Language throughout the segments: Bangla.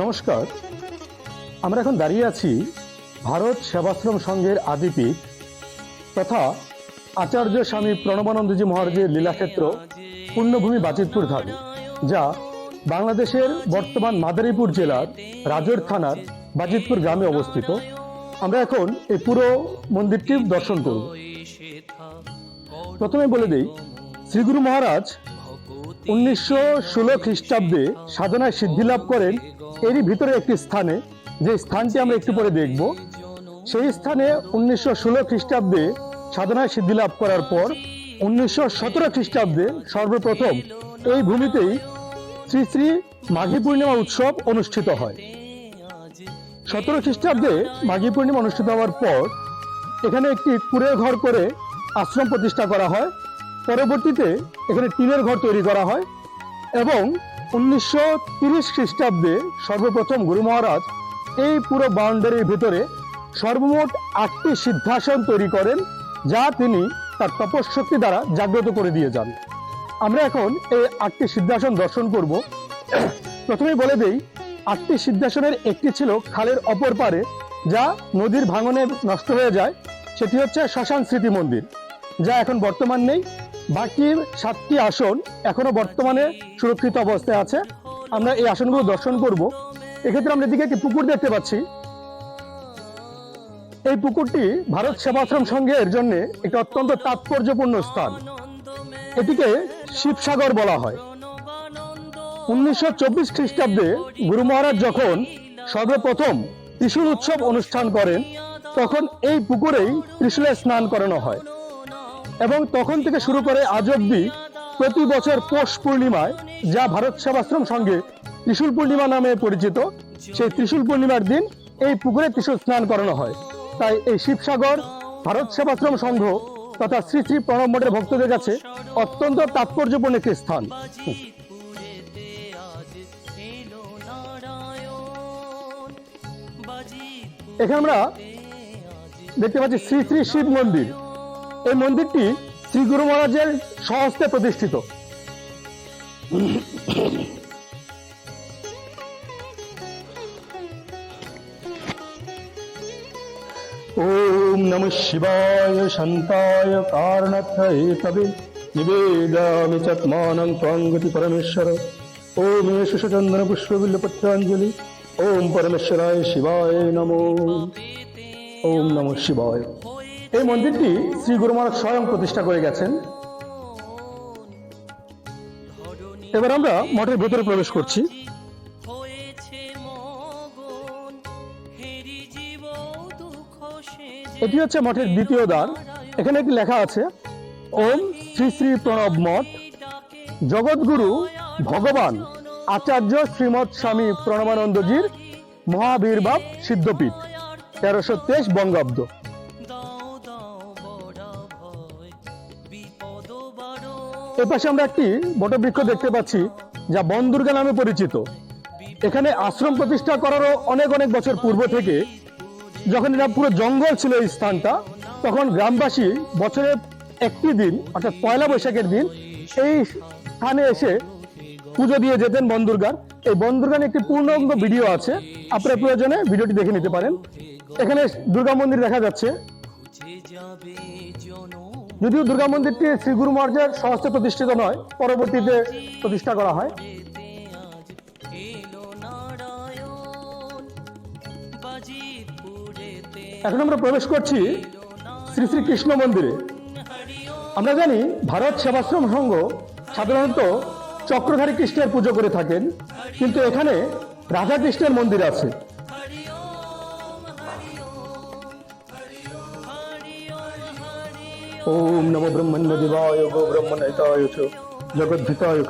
নমস্কার। আমরা এখন দাঁড়িয়ে আছি ভারত সেবাশ্রম সংঘের আদিপীঠ তথা আচার্য স্বামী প্রণবানন্দজি মহারাজের লীলাক্ষেত্র পুণ্যভূমি বাজিতপুর ধাম যা বাংলাদেশের বর্তমান মাদারীপুর জেলার রাজর থানার বাজিতপুর গ্রামে অবস্থিত। আমরা এখন এই পুরো মন্দিরটি দর্শন করব। প্রথমে বলে দেই শ্রীগুরু মহারাজ উনিশশো ষোলো খ্রিস্টাব্দে সাধনায় সিদ্ধি লাভ করেন। এরই ভিতরে একটি স্থানে, যে স্থানটি আমরা একটু পরে দেখব, সেই স্থানে উনিশশো ষোলো খ্রিস্টাব্দে সাধনায় সিদ্ধি লাভ করার পর উনিশশো সতেরো খ্রিস্টাব্দে সর্বপ্রথম এই ভূমিতেই শ্রী শ্রী মাঘী পূর্ণিমা উৎসব অনুষ্ঠিত হয়। সতেরো খ্রিস্টাব্দে মাঘী পূর্ণিমা অনুষ্ঠিত হওয়ার পর এখানে একটি কুড়ের ঘর করে আশ্রম প্রতিষ্ঠা করা হয়। পরবর্তীতে এখানে টিনের ঘর তৈরি করা হয় এবং উনিশশো তিরিশ খ্রিস্টাব্দে সর্বপ্রথম গুরু মহারাজ এই পুরো বাউন্ডারির ভিতরে সর্বমোট আটটি সিদ্ধাসন তৈরি করেন যা তিনি তার তপশক্তি দ্বারা জাগ্রত করে দিয়ে যান। আমরা এখন এই আটটি সিদ্ধাসন দর্শন করব। প্রথমেই বলে দেই, আটটি সিদ্ধাসনের একটি ছিল খালের অপর পারে, যা নদীর ভাঙনে নষ্ট হয়ে যায়। সেটি হচ্ছে শ্মশান স্মৃতি মন্দির, যা এখন বর্তমান নেই। বাকি সাতটি আসন এখনও বর্তমানে সুরক্ষিত অবস্থায় আছে। আমরা এই আসনগুলো দর্শন করব। এক্ষেত্রে আমরা এদিকে একটি পুকুর দেখতে পাচ্ছি। এই পুকুরটি ভারত সেবাশ্রম সংঘের জন্য একটি অত্যন্ত তাৎপর্যপূর্ণ স্থান। এটিকে শিবসাগর বলা হয়। উনিশশো চব্বিশ খ্রিস্টাব্দে গুরু মহারাজ যখন সর্বপ্রথম ত্রিশূল উৎসব অনুষ্ঠান করেন, তখন এই পুকুরেই ত্রিশূলে স্নান করানো হয়। এবং তখন থেকে শুরু করে আজ অব্দি প্রতি বছর পৌষ পূর্ণিমায় যা ভারত সেবাশ্রম সঙ্গে ত্রিশূল পূর্ণিমা নামে পরিচিত, সেই ত্রিশূল পূর্ণিমার দিন এই পুকুরে ত্রিশূল স্নান করানো হয়। তাই এই শিবসাগর ভারত সেবাশ্রম সংঘ তথা শ্রী শ্রী প্রণব মঠের ভক্তদের কাছে অত্যন্ত তাৎপর্যপূর্ণ একটি স্থান। এখানে আমরা দেখতে পাচ্ছি শ্রী শ্রী শিব মন্দির। এই মন্দিরটি শ্রী গুরু মহারাজের স্বহস্তে প্রতিষ্ঠিত। ওম নম শিবায়, শান্তায় কারণাত্ময়ে তবে নিবেদামি চাত্মানং ত্বঙ্গতি পরমেশ্বর। ওম এষু চন্দন পুষ্পবিল্ল পত্রাঞ্জলি ওম পরমেশ্বরায় শিবায় নমো। ওম নম শিবায়। এই মন্দিরটি শ্রী গুরু মহারাজ স্বয়ং প্রতিষ্ঠা করে গেছেন। এবার আমরা মঠের ভেতরে প্রবেশ করছি। এটি হচ্ছে মঠের দ্বিতীয় দ্বার। এখানে একটি লেখা আছে ওম শ্রী শ্রী প্রণব মঠ জগৎগুরু ভগবান আচার্য শ্রীমৎ স্বামী প্রণবানন্দজির মহাবীরবাব সিদ্ধপীঠ তেরোশো তেইশ বঙ্গাব্দ। বারো এর পাশে আমরা একটি বটবৃক্ষ দেখতে পাচ্ছি, যা বনদুর্গা নামে পরিচিত। এখানে আশ্রম প্রতিষ্ঠা করারও অনেক অনেক বছর পূর্ব থেকে যখন এটা পুরো জঙ্গল ছিল এই স্থানটা, তখন গ্রামবাসী বছরে একটি দিন, অর্থাৎ পয়লা বৈশাখের দিন, এই স্থানে এসে পুজো দিয়ে যেতেন বনদুর্গার এই বনদুর্গা নিয়ে একটি পূর্ণাঙ্গ ভিডিও আছে, আপনার প্রয়োজনে ভিডিওটি দেখে নিতে পারেন। এখানে দুর্গা মন্দির দেখা যাচ্ছে। যদিও দুর্গা মন্দিরটি শ্রী গুরু মহারাজের সহস্তে প্রতিষ্ঠিত নয়, পরবর্তীতে প্রতিষ্ঠা করা হয়। এখন আমরা প্রবেশ করছি শ্রী শ্রী কৃষ্ণ মন্দিরে। আমরা জানি ভারত সেবাশ্রম সংঘ সাধারণত চক্রধারী কৃষ্ণের পুজো করে থাকেন, কিন্তু এখানে রাধা কৃষ্ণের মন্দির আছে। ওম নম ব্রহ্মণ্য দেবায় গো ব্রহ্মণিতায় চ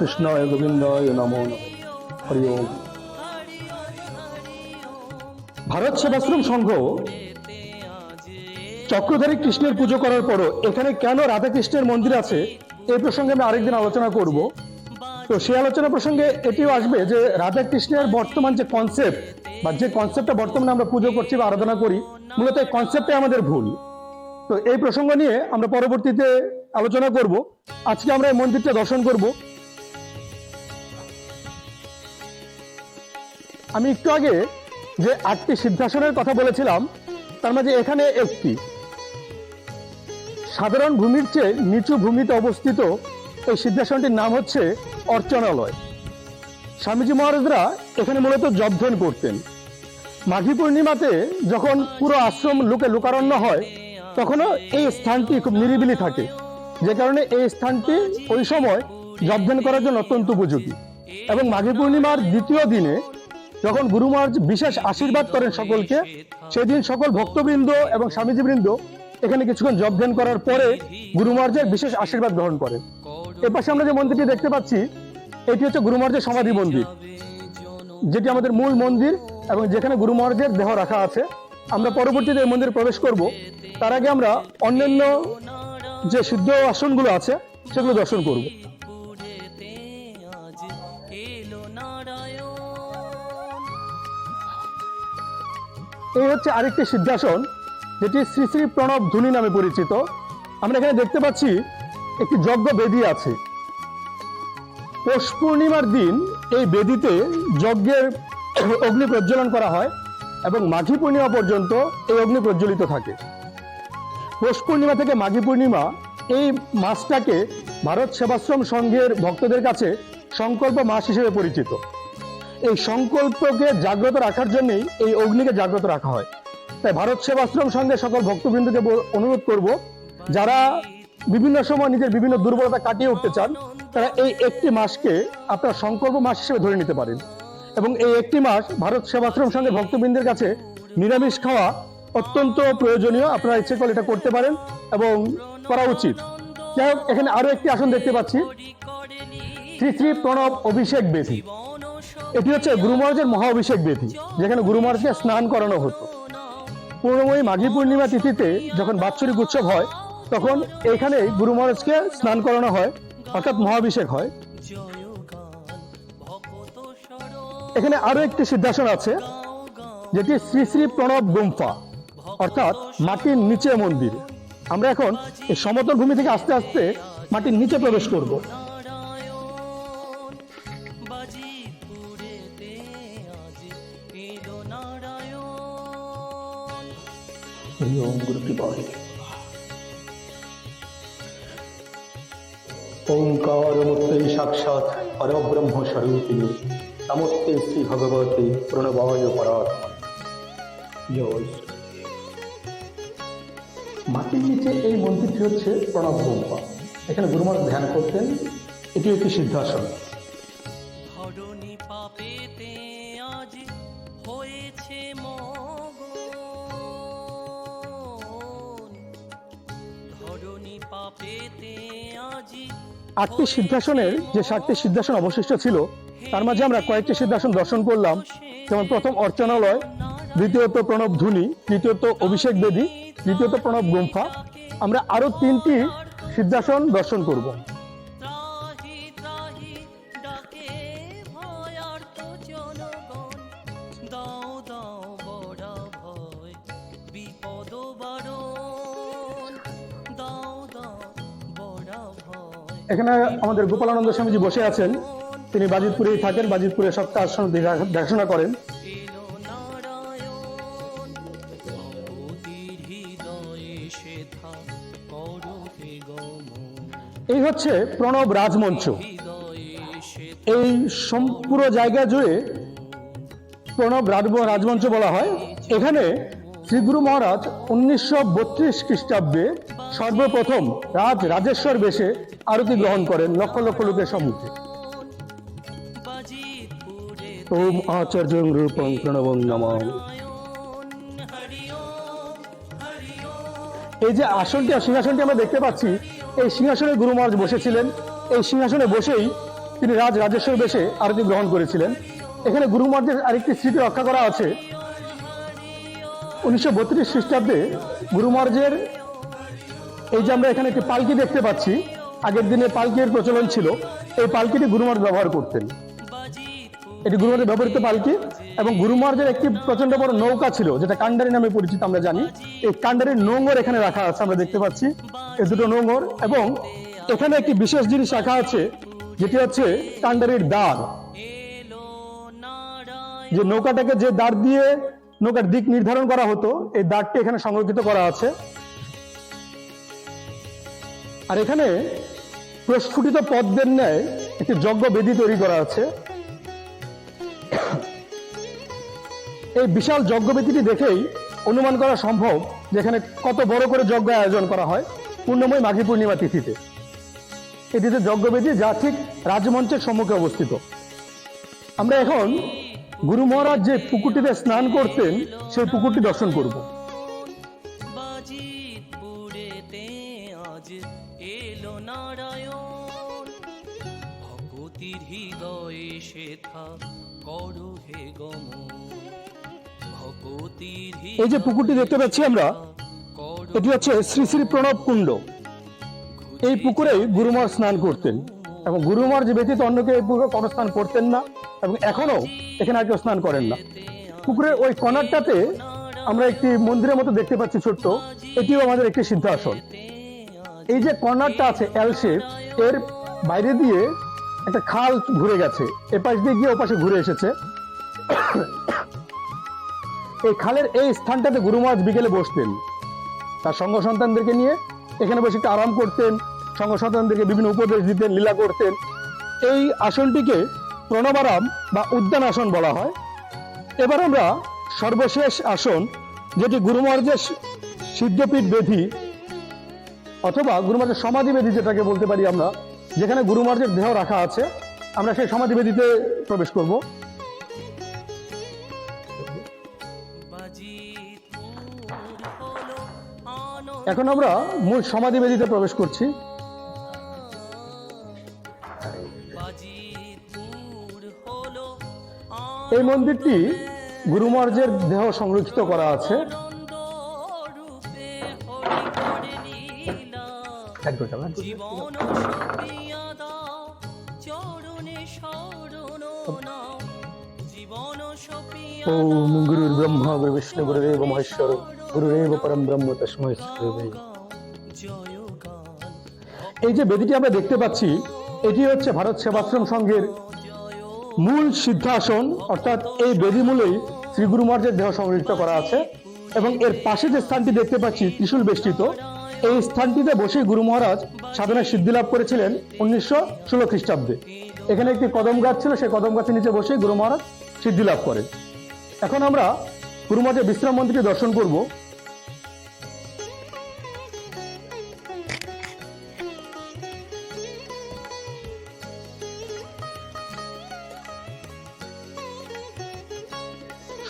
কৃষ্ণায় গোবিন্দায় নমো। হরি ওম। ভারত সেবাশ্রম সংঘ চক্রধারী কৃষ্ণের পুজো করার পরও এখানে কেন রাধা কৃষ্ণের মন্দির আছে এই প্রসঙ্গে আমি আরেকদিন আলোচনা করব। তো সেই আলোচনা প্রসঙ্গে এটিও আসবে যে রাধা কৃষ্ণের বর্তমান যে কনসেপ্ট বা যে কনসেপ্টটা বর্তমানে আমরা পুজো করছি বা আরাধনা করি, মূলত এই কনসেপ্টে আমাদের ভুল। তো এই প্রসঙ্গ নিয়ে আমরা পরবর্তীতে আলোচনা করব। আজকে আমরা এই মন্দিরটা দর্শন করব। আমি একটু আগে যে আটটি সিদ্ধাসনের কথা বলেছিলাম, তার মাঝে এখানে একটি। সাধারণ ভূমির চেয়ে নিচু ভূমিতে অবস্থিত এই সিদ্ধাসনটির নাম হচ্ছে অর্চনালয়। স্বামীজি মহারাজরা এখানে মূলত জবধন করতেন। মাঘী পূর্ণিমাতে যখন পুরো আশ্রম লোকে লোকারণ্য হয় তখনও এই স্থানটি খুব নিরিবিলি থাকে। যে কারণে এই স্থানটি ওই সময় জবধান করার জন্য অত্যন্ত উপযোগী। এবং মাঘী পূর্ণিমার দ্বিতীয় দিনে যখন গুরু মহারাজ বিশেষ আশীর্বাদ করেন সকলকে, সেদিন সকল ভক্তবৃন্দ এবং স্বামীজিবৃন্দ এখানে কিছুক্ষণ জবধান করার পরে গুরু মহারাজের বিশেষ আশীর্বাদ গ্রহণ করেন। এর পাশে আমরা যে মন্দিরটি দেখতে পাচ্ছি, এটি হচ্ছে গুরু মহারাজের সমাধি মন্দির, যেটি আমাদের মূল মন্দির এবং যেখানে গুরু মহারাজের দেহ রাখা আছে। আমরা পরবর্তীতে এই মন্দিরে প্রবেশ করব। তার আগে আমরা অন্যান্য যে সিদ্ধ আসনগুলো আছে, সেগুলো দর্শন করব। এই হচ্ছে আরেকটি সিদ্ধাসন, যেটি শ্রী শ্রী প্রণব ধুনি নামে পরিচিত। আমরা এখানে দেখতে পাচ্ছি একটি যজ্ঞ বেদী আছে। পৌষ পূর্ণিমার দিন এই বেদিতে যজ্ঞের অগ্নি প্রজ্বলন করা হয়। এবং মাঘী পূর্ণিমা পর্যন্ত এই অগ্নি প্রজ্বলিত থাকে। পৌষ পূর্ণিমা থেকে মাঘী পূর্ণিমা এই মাসটাকে ভারত সেবাশ্রম সংঘের ভক্তদের কাছে সংকল্প মাস হিসেবে পরিচিত। এই সংকল্পকে জাগ্রত রাখার জন্যই এই অগ্নিকে জাগ্রত রাখা হয়। তাই ভারত সেবাশ্রম সঙ্গে সকল ভক্তবৃন্দকে অনুরোধ করব, যারা বিভিন্ন সময় নিজের বিভিন্ন দুর্বলতা কাটিয়ে উঠতে চান, তারা এই একটি মাসকে আপনার সংকল্প মাস হিসেবে ধরে নিতে পারেন। এবং এই একটি মাস ভারত সেবাশ্রম সঙ্গে ভক্তবৃন্দের কাছে নিরামিষ খাওয়া অত্যন্ত প্রয়োজনীয়। আপনারা ইচ্ছে করলে এটা করতে পারেন এবং করা উচিত। যাই হোক, এখানে আরও একটি আসন দেখতে পাচ্ছি। শ্রী শ্রী প্রণব অভিষেক বেদী। এটি হচ্ছে গুরু মহারাজের মহা অভিষেক বেদী, যেখানে গুরু মহারাজকে স্নান করানো হতো। পূর্ণময়ী মাঘী পূর্ণিমা তিথিতে যখন বাৎসরিক উৎসব হয়, তখন এখানে গুরু মহারাজকে স্নান করানো হয়, অর্থাৎ মহাভিষেক হয়। এখানে আরও একটি সিদ্ধাসন আছে, যেটি শ্রী শ্রী প্রণব গুম্ফা, অর্থাৎ মাটির নিচে মন্দির। আমরা এখন এই সমতল ভূমি থেকে আস্তে আস্তে মাটির নিচে প্রবেশ করব। ওঙ্কার মূর্তি সাক্ষাৎ পরব্রহ্ম স্বরূপিণী নমস্তে শ্রী ভগবতী প্রণবায় পরাত্মা জয় মাটির নিচে এই মন্দিরটি হচ্ছে প্রণব গুম্পা এখানে গুরুমার ধ্যান করতেন। এটি একটি সিদ্ধাসন। আটটি সিদ্ধাসনের যে সাতটি সিদ্ধাসন অবশিষ্ট ছিল তার মাঝে আমরা কয়েকটি সিদ্ধাসন দর্শন করলাম। যেমন প্রথম অর্চনালয়, দ্বিতীয়ত প্রণব ধুনি, তৃতীয়ত অভিষেক বেদী, তৃতীয়ত প্রণব গুম্ফা। আমরা আরও তিনটি সিদ্ধাসন দর্শন করব। এখানে আমাদের গোপালানন্দ স্বামীজি বসে আছেন। তিনি বাজিতপুরেই থাকেন, বাজিতপুরে কাজ দেখা- দেখাশোনা করেন। এই হচ্ছে প্রণব রাজমঞ্চ। এই সম্পূর্ণ জায়গা জুড়ে প্রণব রাজ- রাজমঞ্চ বলা হয়। এখানে শ্রীগুরু মহারাজ উনিশশো বত্রিশ খ্রিস্টাব্দে সর্বপ্রথম রাজ রাজেশ্বর বেশে আরতি গ্রহণ করেন লক্ষ লক্ষ লোকের সম্মুখে। ওম আচার্য রূপং প্রণবং নমঃ। এই যে আসনটি সিংহাসনটি আমরা দেখতে পাচ্ছি, এই সিংহাসনে গুরু মহারাজ বসেছিলেন। এই সিংহাসনে বসেই তিনি রাজ রাজেশ্বর বেশে আরতি গ্রহণ করেছিলেন। এখানে গুরু মহারাজের আরেকটি স্মৃতি রক্ষা করা আছে। উনিশশো বত্রিশ খ্রিস্টাব্দে গুরু মহারাজের এই যে আমরা এখানে একটি পালকি দেখতে পাচ্ছি, আগের দিনে পালকির প্রচলন ছিল। এই পালকিটি গুরু মহারাজ ব্যবহার করতেন। এটি গুরু মহারাজের ব্যবহৃত পালকি এবং গুরু মহারাজের একটি প্রচণ্ড বড় নৌকা ছিল যেটা কান্ডারি নামে পরিচিত আমরা জানি। এই কান্ডারির নোংর এখানে রাখা আছে আমরা দেখতে পাচ্ছি। এই দুটো নোংর এবং এখানে একটি বিশেষ জিনিস রাখা আছে যেটি হচ্ছে কান্ডারির দ্বার। যে নৌকাটাকে যে দাঁড় দিয়ে নৌকার দিক নির্ধারণ করা হতো এই দাঁড়টি এখানে সংরক্ষিত করা আছে। আর এখানে প্রস্ফুটিত পদ্মের ন্যায় একটি যজ্ঞ বেদি তৈরি করা আছে। এই বিশাল যজ্ঞবেদিটি দেখেই অনুমান করা সম্ভব যে এখানে কত বড় করে যজ্ঞ আয়োজন করা হয় পূর্ণময় মাঘী পূর্ণিমা তিথিতে। এটিতে যজ্ঞবেদী যা ঠিক রাজমঞ্চের সম্মুখে অবস্থিত। আমরা এখন গুরু মহারাজ যে পুকুরটিতে স্নান করতেন, সেই পুকুরটি দর্শন করব। হৃদয়ে করো হে গমন। এই যে পুকুরটি দেখতে পাচ্ছি আমরা, এটি হচ্ছে শ্রী শ্রী প্রণব কুণ্ড। এই পুকুরে গুরুমার স্নান করতেন এবং গুরুমার যে ব্যতীত অন্য কেউ এই পুকুরে কোনো স্নান করতেন না এবং এখনও এখানে আর কেউ স্নান করেন না। পুকুরের ওই কর্নারটাতে আমরা একটি মন্দিরের মতো দেখতে পাচ্ছি ছোট্ট, এটিও আমাদের একটি সিদ্ধাসন। এই যে কর্নারটা আছে এল শেপ এর বাইরে দিয়ে একটা খাল ঘুরে গেছে, এপাশ দিয়ে গিয়ে ওপাশে ঘুরে এসেছে। এই খালের এই স্থানটাতে গুরু মহারাজ বিকেলে বসতেন। তার সঙ্গ সন্তানদেরকে নিয়ে এখানে বসে একটু আরাম করতেন সঙ্গ সন্তানদেরকে বিভিন্ন উপদেশ দিতেন, লীলা করতেন। এই আসনটিকে প্রণবারাম বা উদ্যান আসন বলা হয়। এবার আমরা সর্বশেষ আসন, যেটি গুরু মহারাজের সিদ্ধপীঠ বেধি, অথবা গুরু মহারাজের সমাধি বেদি যেটাকে বলতে পারি আমরা, যেখানে গুরু মহারাজের দেহ রাখা আছে, আমরা সেই সমাধি বেদিতে প্রবেশ করব। এখন আমরা মূল সমাধি বেদিতে প্রবেশ করছি। এই মন্দিরটি গুরু মহারাজের দেহ সংরক্ষিত করা আছে। ওম গুরুর ব্রহ্মা গুরু বিষ্ণু গুরুদেব মহেশ্বর গুরুরেব পরম ব্রহ্ম তস্মৈ শ্রী গুরুবে নমঃ। জয় গান এই যে বেদিটি আমরা দেখতে পাচ্ছি, এটি হচ্ছে ভারত সেবাশ্রম সংঘের মূল সিদ্ধাসন, অর্থাৎ এই বেদি মূলেই শ্রী গুরু মহারাজের দেহ সংরক্ষিত করা আছে এবং এর পাশে যে স্থানটি দেখতে পাচ্ছি, ত্রিশূল বেষ্টিত, এই স্থানটিতে বসে গুরু মহারাজ সাধনায় সিদ্ধি লাভ করেছিলেন উনিশশো ষোলো খ্রিস্টাব্দে। এখানে একটি কদম গাছ ছিল, সেই কদম গাছের নিচে বসে গুরু মহারাজ সিদ্ধি লাভ করেন। এখন আমরা গুরু মহারাজের বিশ্রাম মন্দিরটি দর্শন করব।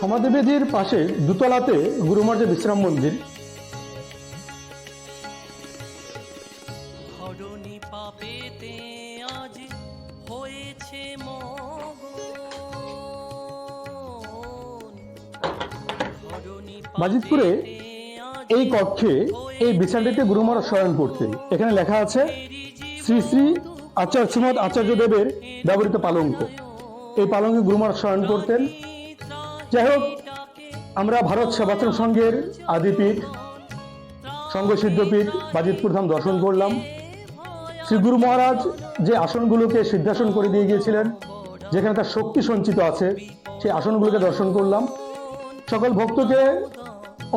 সমাধিবেদির পাশে দুতলাতে গুরু মহারাজের বিশ্রাম মন্দির। পাপেতে আজ হয়েছে আজ এই কক্ষে এই বিছানাটিতে গুরু মহারাজ শয়ন করতেন। এখানে লেখা আছে শ্রী শ্রী আচার্য শ্রীমদ আচার্য দেবের ব্যবহৃত পালঙ্ক। এই পালঙ্কে গুরু মহারাজ শয়ন করতেন। যাই হোক, আমরা ভারত সেবাশ্রম সংঘের আদিপীঠ সংঘ সিদ্ধপীঠ বাজিতপুর ধাম দর্শন করলাম। শ্রী গুরু মহারাজ যে আসনগুলোকে সিদ্ধাসন করে দিয়ে গিয়েছিলেন, যেখানে তার শক্তি সঞ্চিত আছে, সেই আসনগুলোকে দর্শন করলাম। সকল ভক্তকে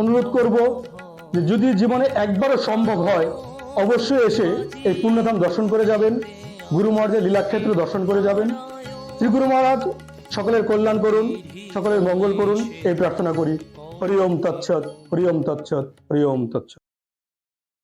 অনুরোধ করব যে যদি জীবনে একবারও সম্ভব হয়, অবশ্যই এসে এই পুণ্যধাম দর্শন করে যাবেন। গুরু মহারাজের লীলাক্ষেত্র দর্শন করে যাবেন। শ্রী গুরু মহারাজ সকলের কল্যাণ করুন, সকলের মঙ্গল করুন, এই প্রার্থনা করি। হরি ওম তৎসৎ, হরি ওম তৎসৎ, হরি ওম তৎসৎ।